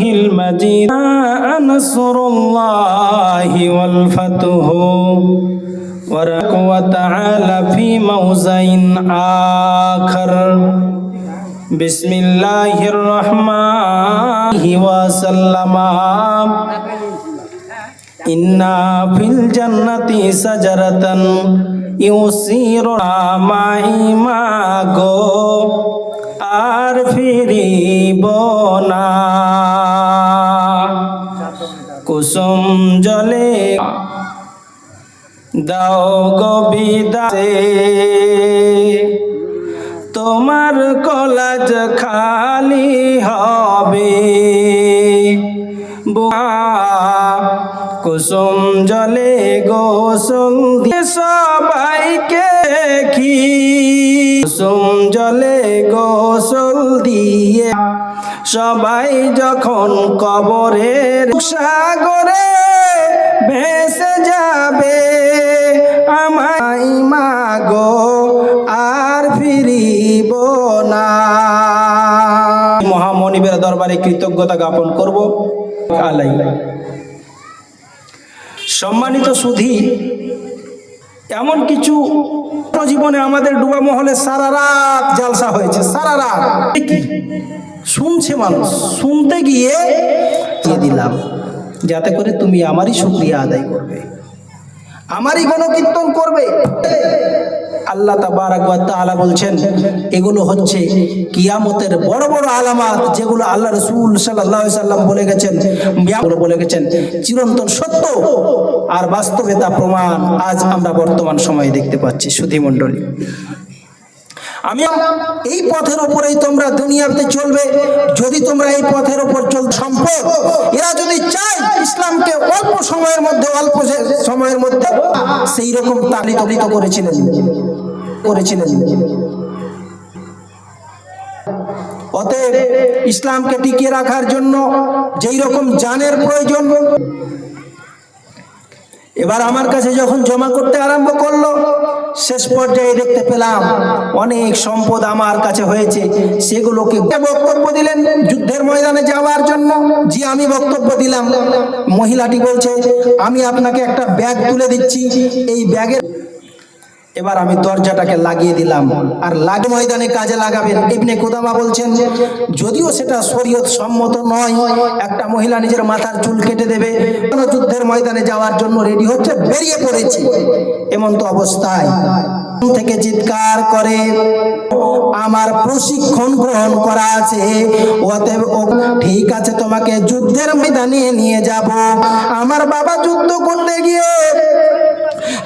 المجيد جاء نصر الله والفتح ورق وتعالى في موضع آخر بسم الله الرحمن وسلم إنا في الجنة شجرة يسير معي মাগো আর ফিরিব না কুসুম জলে দাও গবিদাতে তোমার কলাজ খালি হবে। কুসুম জলে গোসল দিয়ে সবাইকে কি? কুসুম জলে গোসল দিয়ে সবাই যখন কবরের সাগরে ভেসে যাবে আমায়, মাগো, আর ফিরিব না। মহামনিবের দরবারে কৃতজ্ঞতা জ্ঞাপন করব। আলাই। সম্মানিত সুধী, এমন কিছু জীবনে আমাদের ডুবা মহলে সারা রাত জালসা হয়েছে, সারা রাত। শুনছে মানুষ, শুনতে গিয়ে দিয়ে দিলাম। যাতে করে তুমি আমারই শুক্রিয়া আদায় করবে। আমারই গণকীর্তন করবে। আল্লাহ তাআলা বলছেন, এগুলো হচ্ছে কিয়ামতের বড় বড় আলামাত যেগুলো আল্লাহ রসুল সাল্লাল্লাহু সাল্লাম বলে গেছেন বলে গেছেন, চিরন্তন সত্য আর বাস্তবে তা প্রমাণ আজ আমরা বর্তমান সময়ে দেখতে পাচ্ছি সুধী মণ্ডলী আমি এই পথের ওপরেই তোমরা দুনিয়াতে চলবে। যদি তোমরা এই পথের ওপর চল সম্পদ, এরা যদি চায় ইসলামকে অল্প সময়ের মধ্যে, অল্প সময়ের মধ্যে সেই রকম তালিত করেছিলেন। করেছিলেন। অতএব ইসলামকে টিকিয়ে রাখার জন্য যেই রকম জানের প্রয়োজন এবার আমার কাছে যখন জমা করতে আরম্ভ করল, শেষ পর্যায়ে দেখতে পেলাম অনেক সম্পদ আমার কাছে হয়েছে। সেগুলোকে বক্তব্য দিলেন যুদ্ধের ময়দানে যাওয়ার জন্য? যে আমি বক্তব্য দিলাম। মহিলাটি বলছে, আমি আপনাকে একটা ব্যাগ তুলে দিচ্ছি। এই ব্যাগের এবার আমি দরজাটাকে লাগিয়ে দিলাম। আর লাগে ময়দানে কাজে লাগাবেন। ইবনে কুদামা বলছেন, যদিও সেটা শরীয়ত সম্মত নয়, একটা মহিলা নিজের মাথার চুল কেটে দেবে, কোনো যুদ্ধের ময়দানে যাওয়ার জন্য রেডি হচ্ছে, বেরিয়ে পড়েছে। এমন তো অবস্থায় থেকে চিৎকার করে, আমার প্রশিক্ষণ গ্রহণ করা আছে, অতএব ঠিক আছে, তোমাকে যুদ্ধের ময়দানে নিয়ে যাব। আমার বাবা যুদ্ধ করতে গিয়ে,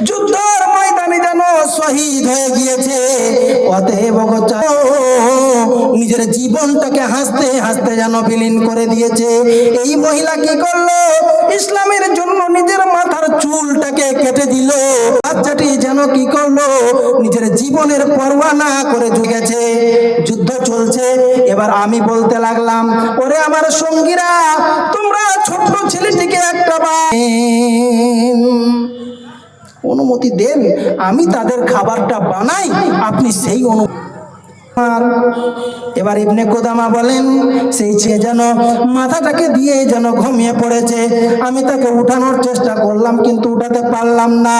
যুদ্ধের নিজের জীবনটাকে হাসতে হাসতে যেন বিলীন করে দিয়েছে। এই মহিলা কি করল? ইসলামের জন্য নিজের মাথার চুলটাকে কেটে দিল। বাচ্চাটি যেন কি করল? নিজের জীবনের পরোয়া না করে গেছে যুদ্ধ চলছে। এবার আমি বলতে লাগলাম, ওরে আমার সঙ্গীরা, তোমরা ছোট্ট ছেলেটিকে একটা বা অনুমতি দেন, আমি তাদের খাবারটা বানাই, আপনি সেই অনু এবার ইবনে কোদামা বলেন, সেই ছেলে যেন মাথাটাকে দিয়ে যেন ঘুমিয়ে পড়েছে, আমি তাকে উঠানোর চেষ্টা করলাম, কিন্তু উঠাতে পারলাম না।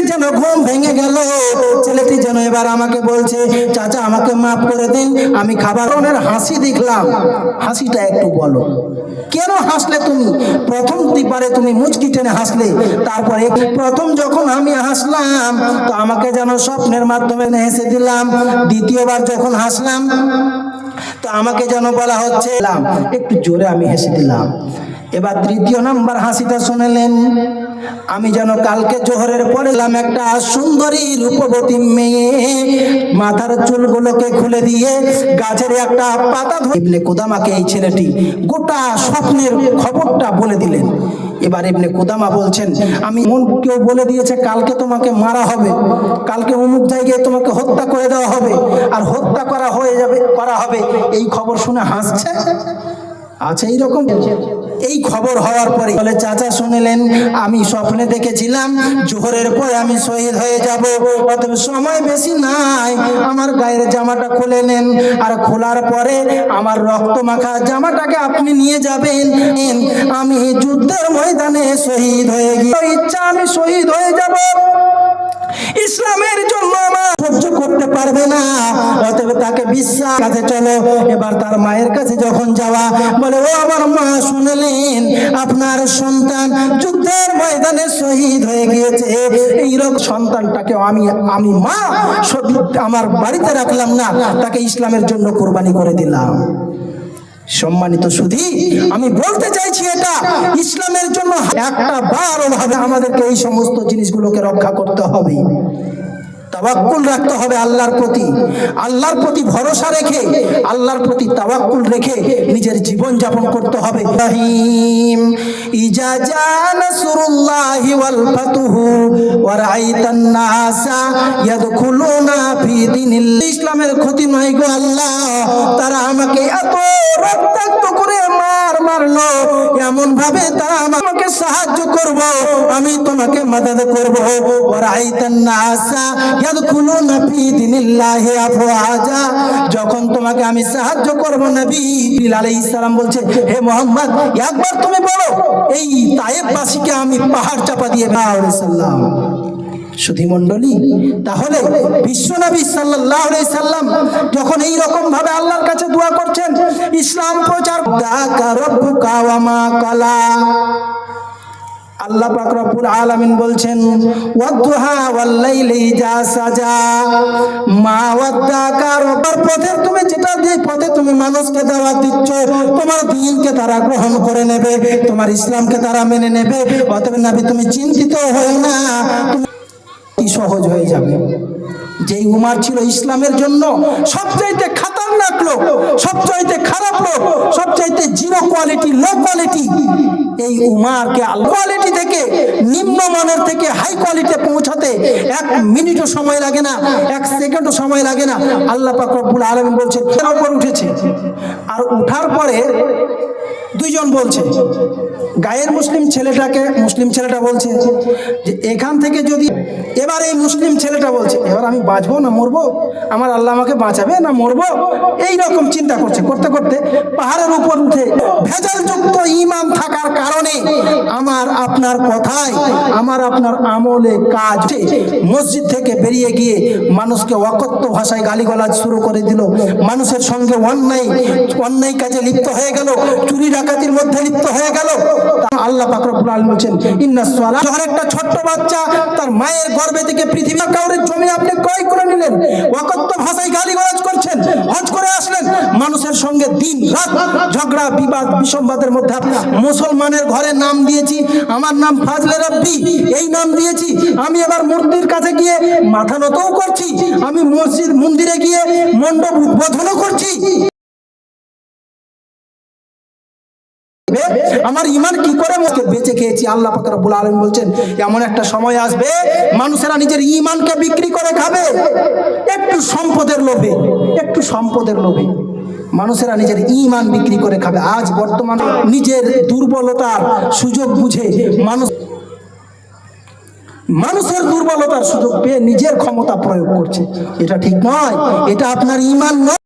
যেন ঘুম ভেঙে গেল। ছেলেটি যেন এবার আমাকে বলছে, চাচা, আমাকে মাফ করে দিন, আমি খাবার ওনের হাসি দেখলাম। হাসিটা একটু বলো। কেন হাসলে তুমি? প্রথম দিপারে তুমি মুচকি টেনে হাসলে। তারপরে প্রথম যখন আমি হাসলাম, তো আমাকে যেন স্বপ্নের মাধ্যমে হেসে দিলাম। দ্বিতীয়বার যখন হাসলাম, তো আমাকে যেন বলা হচ্ছে একটু জোরে আমি হেসে দিলাম। এবার তৃতীয় নাম্বার হাসিটা শুনেলেন। আমি যেন কালকে জোহরের পরে একটা সুন্দরী রূপবতী মেয়ে। মাথার চুলগুলোকে খুলে দিয়ে গাছের একটা পাতা ইবনে কুদামাকে এই ছেলেটি গোটা স্বপ্নের খবরটা বলে দিলেন। এবার ইবনে কুদামা বলছেন, আমি মন কেউ বলে দিয়েছে, কালকে তোমাকে মারা হবে। কালকে অমুক জায়গায় তোমাকে হত্যা করে দেওয়া হবে। আর হত্যা করা হয়ে যাবে, করা হবে। এই খবর শুনে হাসছে। আছে এইরকম। এই খবর হওয়ার পরে বলে, চাচা শুনলেন, আমি স্বপ্নে দেখেছিলাম, জোহরের পরে আমি শহীদ হয়ে যাব। অতএব সময় বেশি নাই, আমার গায়ের জামাটা খুলে নেন। আর খোলার পরে আমার রক্ত মাখা জামাটাকে আপনি নিয়ে যাবেন। আমি যুদ্ধের ময়দানে শহীদ হয়ে গিয়ে ইচ্ছা আমি শহীদ হয়ে যাব। ইসলামের জন্য আমার সহ্য করতে পারবে না। অতএব তাকে বিশ্বাস কাছে চলো। এবার তার মায়ের কাছে যখন যাওয়া, বলে, ও আমার মা, শুনলেন? আপনার সন্তান যুদ্ধের ময়দানে শহীদ হয়ে গিয়েছে। এইরকম সন্তানটাকে আমি আমি মা আমার বাড়িতে রাখলাম না। তাকে ইসলামের জন্য কোরবানি করে দিলাম। সম্মানিত সুধি, আমি বলতে চাইছি এটা, ইসলামের জন্য একটা বার ভাবে আমাদেরকে এই সমস্ত জিনিসগুলোকে রক্ষা করতে হবে। তাওয়াক্কুল রাখতে হবে আল্লাহর প্রতি। আল্লাহর প্রতি ভরসা রেখে, আল্লাহর প্রতি তাওয়াক্কুল রেখে নিজের জীবন যাপন করতে হবে। ইজা নাসরুল্লাহি ওয়াল ফাতুহু ওয়া রাআইতান নাসা ইয়াদখুলুনা ফি দীনিল ইসলামের ক্ষতি নয় গো আল্লাহ, তারা আমাকে এত রক্তাক্ত করে মারলো এমন ভাবে তারা আমাকে সাহায্য করব, আমি তোমাকে মদদ করব। যখন তোমাকে আমি সাহায্য করব, নবী আলাইহিস সালাম বলছে, হে মোহাম্মদ, একবার তুমি বলো, এই তায়েববাসীকে আমি পাহাড় চাপা দিয়ে সাল্লাম সুধী মণ্ডলী? তাহলে বিশ্বনবী সাল্লাম যখন এই রকম ভাবে আল্লাহর কাছে দোয়া করছেন, ইসলাম প্রচার আল্লাহ পাক রব্বুল আলামিন ইজা সাজা। মা পথে তুমি যেটা যে পথে তুমি মানুষকে দাওয়াত দিচ্ছ, তোমার দ্বীনকে তারা গ্রহণ করে নেবে, তোমার ইসলামকে তারা মেনে নেবে। অতএব নবী, তুমি চিন্তিত হও না। কি সহজ হয়ে যাবে। যেই উমার ছিল ইসলামের জন্য সবচাইতে খাতারনাক লোক, সবচাইতে খারাপ লোক, সবচাইতে জিরো কোয়ালিটি, লো কোয়ালিটি, এই উমারকে কোয়ালিটি থেকে, নিম্ন মানের থেকে হাই কোয়ালিটি পৌঁছাতে এক মিনিটও সময় লাগে না, এক সেকেন্ডও সময় লাগে না। আল্লাহ রব্বুল আলামিন বলছেন তার উপর উঠেছে। আর উঠার পরে দুইজন বলছে, গায়ের মুসলিম ছেলেটাকে, মুসলিম ছেলেটা বলছে যে এখান থেকে যদি এবার এই মুসলিম ছেলেটা বলছে, এবার আমি বাঁচবো না মরবো? আমার আল্লাহ আমাকে বাঁচাবে না মরবো? এই রকম চিন্তা করছে। করতে করতে পাহাড়ের উপর উঠে ভেজালযুক্ত ইমান থাকার কারণে আমার আপনার কথায়, আমার আপনার আমলে কাজ মসজিদ থেকে বেরিয়ে গিয়ে মানুষকে অকথ্য ভাষায় গালিগালাজ শুরু করে দিল। মানুষের সঙ্গে অন্যায় অন্যায় কাজে লিপ্ত হয়ে গেল। চুরি ডাকাতির মধ্যে লিপ্ত হয়ে গেল। আল্লাহ পাক রব্বুল আলামিন বলছেন ইন্নাস যখন একটা ছোট্ট বাচ্চা, তার মায়ের গর্ভে থেকে পৃথিবী কাউরে জমি আপনি ক্রয় করে নিলেন। অকথ্য ভাষায় গালিগালাজ করছেন, হজ করে আসলেন। মানুষের সঙ্গে দিন রাত ঝগড়া, বিবাদ, বিসম্বাদের মধ্যে মুসলমানের ঘরে নাম দিয়েছি। আমার নাম ফাজলে রব্বি, এই নাম দিয়েছি। আমি এবার মূর্তির কাছে গিয়ে মাথা নতও করছি। আমি মসজিদ মন্দিরে গিয়ে মণ্ডপ উদ্বোধনও করছি। আমার ইমান কি করে বেঁচে খেয়েছি? আল্লাহ পাক রব্বুল আলামিন বলছেন, এমন একটা সময় আসবে, মানুষেরা নিজের ইমানকে বিক্রি করে খাবে। একটু সম্পদের লোভে, একটু সম্পদের লোভে। মানুষেরা নিজের ইমান বিক্রি করে খাবে। আজ বর্তমানে নিজের দুর্বলতার সুযোগ বুঝে মানুষ মানুষের দুর্বলতার সুযোগ পেয়ে নিজের ক্ষমতা প্রয়োগ করছে। এটা ঠিক নয়। এটা আপনার ইমান নয়।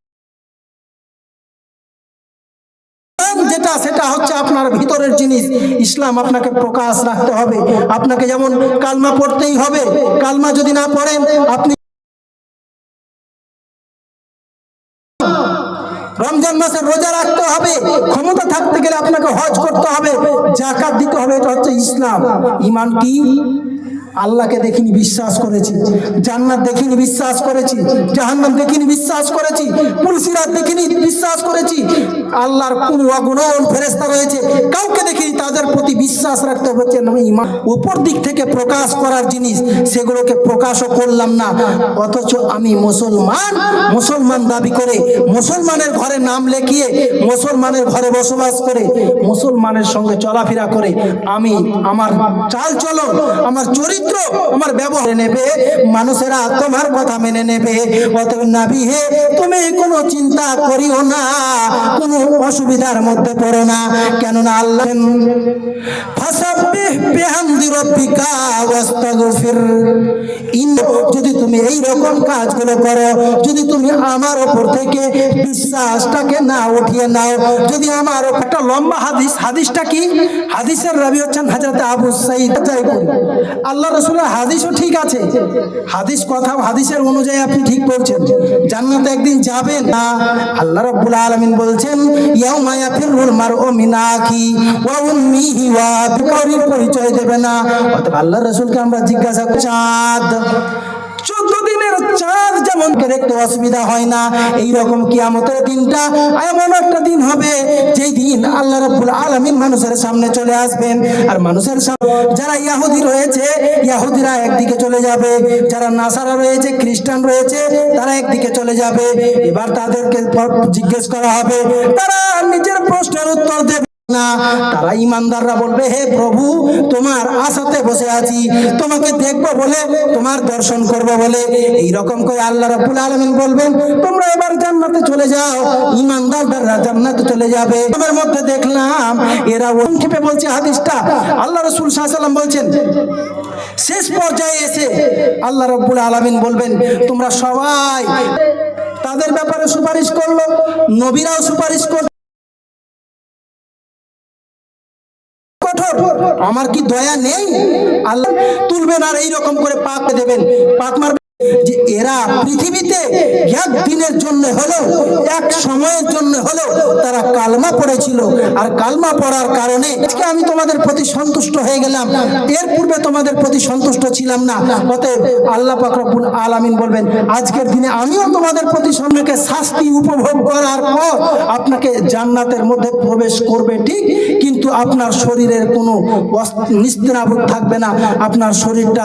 যেটা, সেটা হচ্ছে আপনার ভিতরের জিনিস। ইসলাম আপনাকে প্রকাশ রাখতে হবে। আপনাকে যেমন কালমা পড়তেই হবে, কালমা যদি না পড়েন, আপনি রমজান মাসে রোজা রাখতে হবে, ক্ষমতা থাকতে গেলে আপনাকে হজ করতে হবে, জাকাত দিতে হবে, এটা হচ্ছে ইসলাম। ইমান কি? আল্লাহকে দেখিনি বিশ্বাস করেছি, জান্নাত দেখিনি বিশ্বাস করেছি, জাহান্নাম দেখিনি বিশ্বাস করেছি পুলসিরাত দেখিনি বিশ্বাস করেছি, আল্লাহর কোন অগুণন ফেরেস্তা রয়েছে বিশ্বাস রাখতে হচ্ছে ইমান উপর দিক থেকে প্রকাশ করার জিনিস, সেগুলোকে প্রকাশও করলাম না। অথচ আমি মুসলমান মুসলমান দাবি করে, মুসলমানের ঘরে নাম লেখিয়ে, মুসলমানের ঘরে বসবাস করে, মুসলমানের সঙ্গে চলাফেরা করে, আমি আমার চাল চলন, আমার চরিত্র, আমার ব্যবহার নেবে, মানুষেরা তোমার কথা মেনে নেবে। নাবি হে, তুমি কোনো চিন্তা করিও না, কোনো অসুবিধার মধ্যে পড়ো না। কেননা আল্লাহ যদি তুমি এই রকম কাজগুলো করো, যদি তুমি আমার ওপর থেকে বিশ্বাসটাকে না উঠিয়ে নাও, যদি আমার একটা লম্বা হাদিস, হাদিসটা কি? হাদিসের রাবি হচ্ছেন হাজরত আবু সাইদ আল্লাহ রসুলের হাদিসও ঠিক আছে। হাদিস কথা, হাদিসের অনুযায়ী আপনি ঠিক বলছেন। জান্নাতে একদিন যাবে না, আল্লাহ রাব্বুল আলামিন বলছেন, ইয়াউমা ইয়াফিরুল মারউ মিন আখি ওয়া উম্মিহি ওয়া পরিচয় দেবে না। অতএব আল্লাহ রাসূলকে আমরা জিজ্ঞাসা চাঁদ। চোদ্দ দিনের চাঁদ যেমন দেখতে অসুবিধা হয় না এই রকম কিয়ামতের দিনটা এমন একটা দিন হবে যেই দিন আল্লাহ রাব্বুল আলামিন মানুষের সামনে চলে আসবেন। আর মানুষের যারা ইয়াহুদি রয়েছে, ইয়াহুদিরা একদিকে চলে যাবে। যারা নাসারা রয়েছে, খ্রিস্টান রয়েছে, তারা একদিকে চলে যাবে। এবার তাদেরকে জিজ্ঞেস করা হবে, তারা নিজের প্রশ্নের উত্তর দেবে। তারা ইমানদাররা বলবে, হে প্রভু, তোমার আশাতে বসে আছি। তোমাকে দেখব বলে, তোমার দর্শন করব বলে। এই রকম করে আল্লাহ রাব্বুল আলামিন বলবেন, তোমরা এবার জান্নাতে চলে যাও। ইমানদাররা জান্নাতে চলে যাবে। তোমার মধ্যে দেখলাম, এরা সংক্ষেপে বলছে হাদিসটা। আল্লাহ রাসূল সাল্লাল্লাহু আলাইহি বলছেন, শেষ পর্যায়ে এসে আল্লাহ রাব্বুল আলামিন বলবেন, তোমরা সবাই তাদের ব্যাপারে সুপারিশ করল, নবীরাও সুপারিশ করল। আমার কি দয়া নেই? আল্লাহ তুলবেন আর এইরকম করে পাক দেবেন। পাক মারবেন যে এরা পৃথিবীতে এক দিনের জন্য হলেও, এক সময়ের জন্য হলেও তারা কালমা পড়েছিল। আর কালমা পড়ার কারণে আজকে আমি তোমাদের প্রতি সন্তুষ্ট হয়ে গেলাম। এর পূর্বে তোমাদের প্রতি সন্তুষ্ট ছিলাম না। অতএব আল্লাহ পাকরবুল আলামিন বলবেন, আজকের দিনে আমিও তোমাদের প্রতি সম্মুখে শাস্তি উপভোগ করার পর আপনাকে জান্নাতের মধ্যে প্রবেশ করবে, ঠিক? কিন্তু আপনার শরীরের কোনো নিস্তেনাবুদ থাকবে না। আপনার শরীরটা